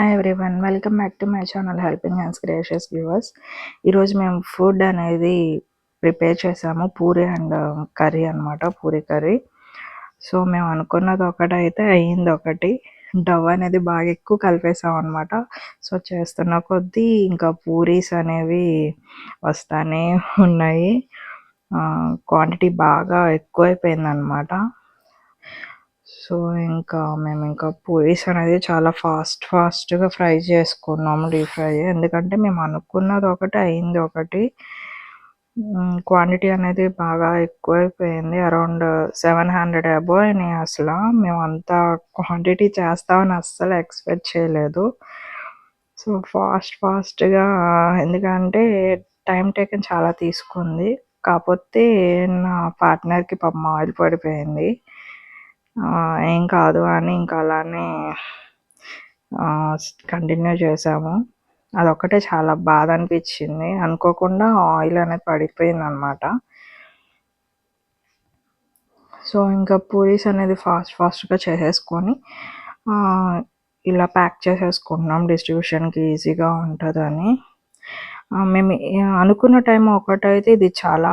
Hi everyone welcome back to my channel helping hands gracious viewers ఈరోజు మేము food అనేది prepare చేసాము puri and um, curry అనమాట puri curry. So మేము అనుకున్నది ఒకటి అయితే అయ్యింది ఒకటి. డవ్ అనేది బాగా ఎక్కువ కలిపేసాం అనమాట సో చేస్తున్న కొద్దీ ఇంకా పూరీస్ అనేవి వస్తానే ఉన్నాయి. Uh, క్వాంటిటీ బాగా ఎక్కువైపోయింది అనమాట సో ఇంకా మేము ఇంకా పూరీస్ అనేది చాలా ఫాస్ట్ ఫాస్ట్గా ఫ్రై చేసుకున్నాము డీప్ ఫ్రై. ఎందుకంటే మేము అనుకున్నది ఒకటి అయింది ఒకటి. క్వాంటిటీ అనేది బాగా ఎక్కువైపోయింది అరౌండ్ సెవెన్ హండ్రెడ్ అబో అయినాయి అసలు. మేము అంత క్వాంటిటీ చేస్తామని అస్సలు ఎక్స్పెక్ట్ చేయలేదు. సో ఫాస్ట్ ఫాస్ట్గా ఎందుకంటే టైం టేకన్ చాలా తీసుకుంది. కాకపోతే నా పార్ట్నర్కి పాపం ఆయిల్ పడిపోయింది. ఏం కాదు అని ఇంకా అలానే కంటిన్యూ చేసాము. అదొక్కటే చాలా బాధ అనిపించింది. అనుకోకుండా ఆయిల్ అనేది పడిపోయింది అనమాట సో ఇంకా పూరీస్ అనేది ఫాస్ట్ ఫాస్ట్గా చేసేసుకొని ఇలా ప్యాక్ చేసేసుకుంటున్నాం డిస్ట్రిబ్యూషన్కి ఈజీగా ఉంటుందని. మేము అనుకున్న టైం ఒకటైతే ఇది చాలా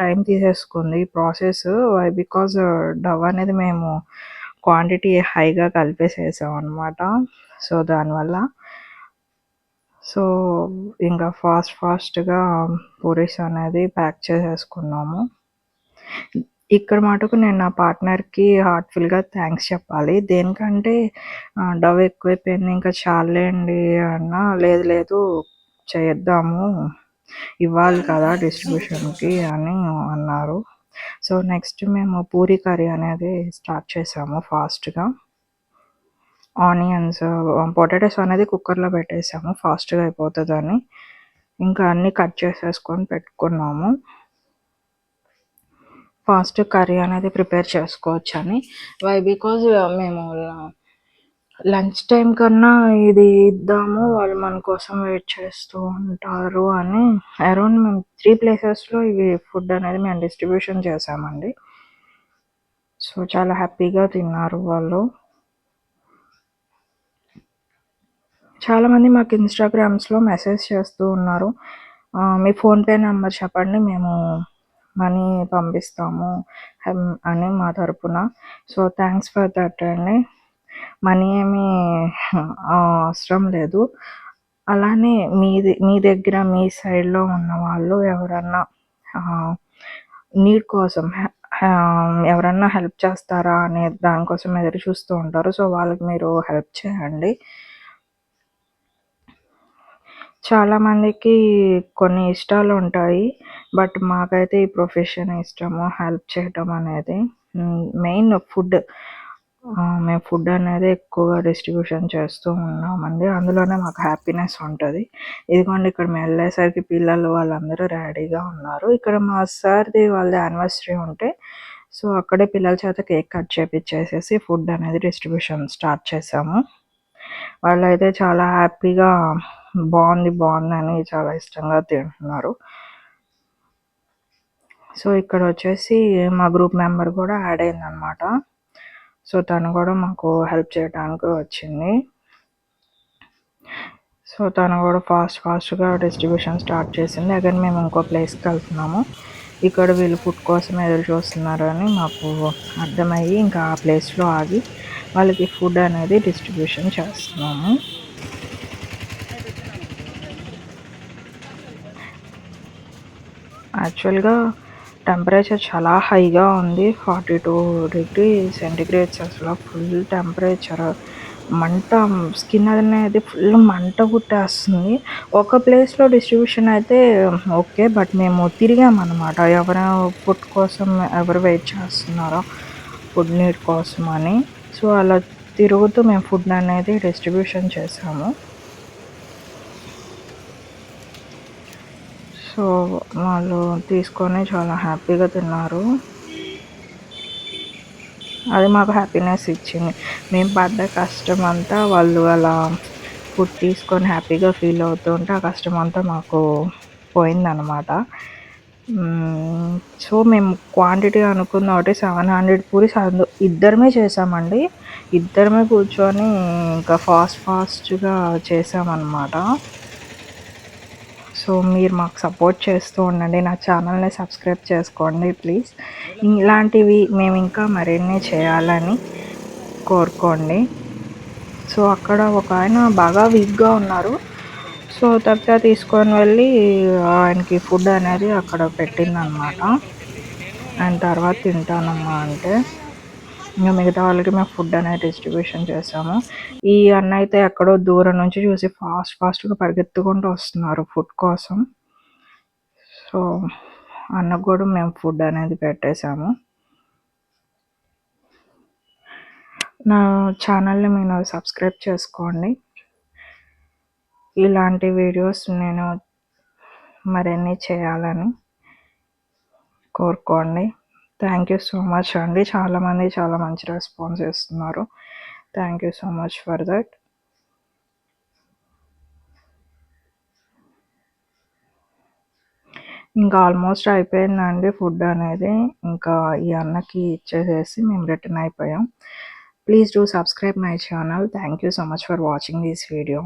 టైం తీసేసుకుంది ప్రాసెస్. వై బికాజ్ డవ్ అనేది మేము క్వాంటిటీ హైగా కలిపేసేసాం అనమాట సో దానివల్ల సో ఇంకా ఫాస్ట్ ఫాస్ట్గా పూరీస్ అనేది ప్యాక్ చేసేసుకున్నాము. ఇక్కడ మటుకు నేను నా పార్ట్నర్కి హార్ట్ఫుల్గా థ్యాంక్స్ చెప్పాలి. దేనికంటే డవ్ ఎక్కువైపోయింది ఇంకా చాలేండి అన్న లేదు లేదు చేద్దాము. ఇవ్వాలి కదా డిస్ట్రిబ్యూషన్కి అని అన్నారు. సో నెక్స్ట్ మేము పూరి కర్రీ అనేది స్టార్ట్ చేసాము ఫాస్ట్గా. ఆనియన్స్ పొటాటోస్ అనేది కుక్కర్లో పెట్టేసాము ఫాస్ట్గా అయిపోతుందని. ఇంకా అన్నీ కట్ చేసేసుకొని పెట్టుకున్నాము. ఫాస్ట్ కర్రీ అనేది ప్రిపేర్ చేసుకోవచ్చని. వై బికాజ్ మేము లంచ్ టైం కన్నా ఇది ఇద్దాము వాళ్ళు మన కోసం వెయిట్ చేస్తూ ఉంటారు అని. అరౌండ్ మేము త్రీ ప్లేసెస్లో ఇవి ఫుడ్ అనేది మేము డిస్ట్రిబ్యూషన్ చేసామండి సో చాలా హ్యాపీగా తిన్నారు వాళ్ళు. చాలామంది మాకు ఇన్స్టాగ్రామ్స్లో మెసేజ్ చేస్తూ ఉన్నారు. మీ ఫోన్పే నెంబర్ చెప్పండి మేము మనీ పంపిస్తాము అని మా తరపున. సో థ్యాంక్స్ ఫర్ దట్ అండి. మనీ ఏమీ అవసరం లేదు. అలానే మీది మీ దగ్గర మీ సైడ్లో ఉన్న వాళ్ళు ఎవరన్నా నీడ్ కోసం ఎవరన్నా హెల్ప్ చేస్తారా అనే దానికోసం ఎదురు చూస్తూ ఉంటారు. సో వాళ్ళకి మీరు హెల్ప్ చేయండి. చాలామందికి కొన్ని ఇష్టాలు ఉంటాయి. బట్ మాకైతే ఈ ప్రొఫెషన్ ఇష్టము హెల్ప్ చేయటం అనేది. Main food. మేము ఫుడ్ అనేది ఎక్కువగా డిస్ట్రిబ్యూషన్ చేస్తూ ఉన్నామండి. అందులోనే మాకు హ్యాపీనెస్ ఉంటుంది. ఇదిగోండి ఇక్కడ మేము వెళ్ళేసరికి పిల్లలు వాళ్ళందరూ రెడీగా ఉన్నారు. ఇక్కడ మా సార్ది వాళ్ళది యానివర్సరీ ఉంటే సో అక్కడే పిల్లల చేత కేక్ కట్ చేపించేసేసి ఫుడ్ అనేది డిస్ట్రిబ్యూషన్ స్టార్ట్ చేసాము. వాళ్ళైతే చాలా హ్యాపీగా బాగుంది బాగుందని చాలా ఇష్టంగా తింటున్నారు. సో ఇక్కడ వచ్చేసి మా గ్రూప్ మెంబర్ కూడా యాడ్ అయిందనమాట సో తను కూడా మాకు హెల్ప్ చేయడానికి వచ్చింది. సో తను కూడా ఫాస్ట్ ఫాస్ట్గా డిస్ట్రిబ్యూషన్ స్టార్ట్ చేసింది. అగైన్ మేము ఇంకో ప్లేస్కి వెళ్తున్నాము. ఇక్కడ వీళ్ళు ఫుడ్ కోసం ఎదురు చూస్తున్నారు అని మాకు అర్థమయ్యి ఇంకా ఆ ప్లేస్లో ఆగి వాళ్ళకి ఫుడ్ అనేది డిస్ట్రిబ్యూషన్ చేస్తున్నాము. యాక్చువల్గా టెంపరేచర్ చాలా హైగా ఉంది. ఫార్టీ టూ డిగ్రీ సెంటిగ్రేడ్స్ అసలు ఫుల్ టెంపరేచర్ మంట స్కిన్ అనేది ఫుల్ మంట పుట్టేస్తుంది ఒక ప్లేస్లో డిస్ట్రిబ్యూషన్ అయితే ఓకే బట్ మేము తిరిగామన్నమాట ఎవరు ఫుడ్ కోసం ఎవరు వెయిట్ చేస్తున్నారో ఫుడ్ నీడ్ కోసం అని. సో అలా తిరుగుతూ మేము ఫుడ్ అనేది డిస్ట్రిబ్యూషన్ చేసాము. సో వాళ్ళు తీసుకొని చాలా హ్యాపీగా తిన్నారు. అది మాకు హ్యాపీనెస్ ఇచ్చింది. మేము పడ్డ కష్టం అంతా వాళ్ళు అలా ఫుడ్ తీసుకొని హ్యాపీగా ఫీల్ అవుతుంటే ఆ కష్టం అంతా మాకు పోయిందనమాట. సో మేము క్వాంటిటీ అనుకున్న ఒకటి సెవెన్ హండ్రెడ్ పూరీస్ అందు ఇద్దరమే చేసామండి. ఇద్దరమే కూర్చొని ఇంకా ఫాస్ట్ ఫాస్ట్గా చేసామన్నమాట. సో మీరు మాకు సపోర్ట్ చేస్తూ ఉండండి నా ఛానల్ని సబ్స్క్రైబ్ చేసుకోండి ప్లీజ్. ఇలాంటివి మేము ఇంకా మరిన్ని చేయాలని కోరుకోండి. సో అక్కడ ఒక ఆయన బాగా వీక్గా ఉన్నారు. సో తప్ప తీసుకొని వెళ్ళి ఆయనకి ఫుడ్ అనేది అక్కడ పెట్టిందనమాట. ఆయన తర్వాత తింటానమ్మా అంటే. ఇంకా మిగతా వాళ్ళకి మేము ఫుడ్ అనేది డిస్ట్రిబ్యూషన్ చేసాము. ఈ అన్న అయితే ఎక్కడో దూరం నుంచి చూసి ఫాస్ట్ ఫాస్ట్గా పరిగెత్తుకుంటూ వస్తున్నారు ఫుడ్ కోసం. సో అన్నకు కూడా మేము ఫుడ్ అనేది పెట్టేశాము. నా ఛానల్ని మీరు సబ్స్క్రైబ్ చేసుకోండి. ఇలాంటి వీడియోస్ నేను మరిన్ని చేయాలని కోరుకోండి. థ్యాంక్ యూ సో మచ్ అండి. చాలామంది చాలా మంచి రెస్పాన్స్ ఇస్తున్నారు thank you so much for that ఇంకా ఆల్మోస్ట్ అయిపోయిందండి ఫుడ్ అనేది. ఇంకా ఈ అన్నకి ఇచ్చేసేసి మేము రిటర్న్ అయిపోయాం. Please do subscribe my channel thank you so much for watching this video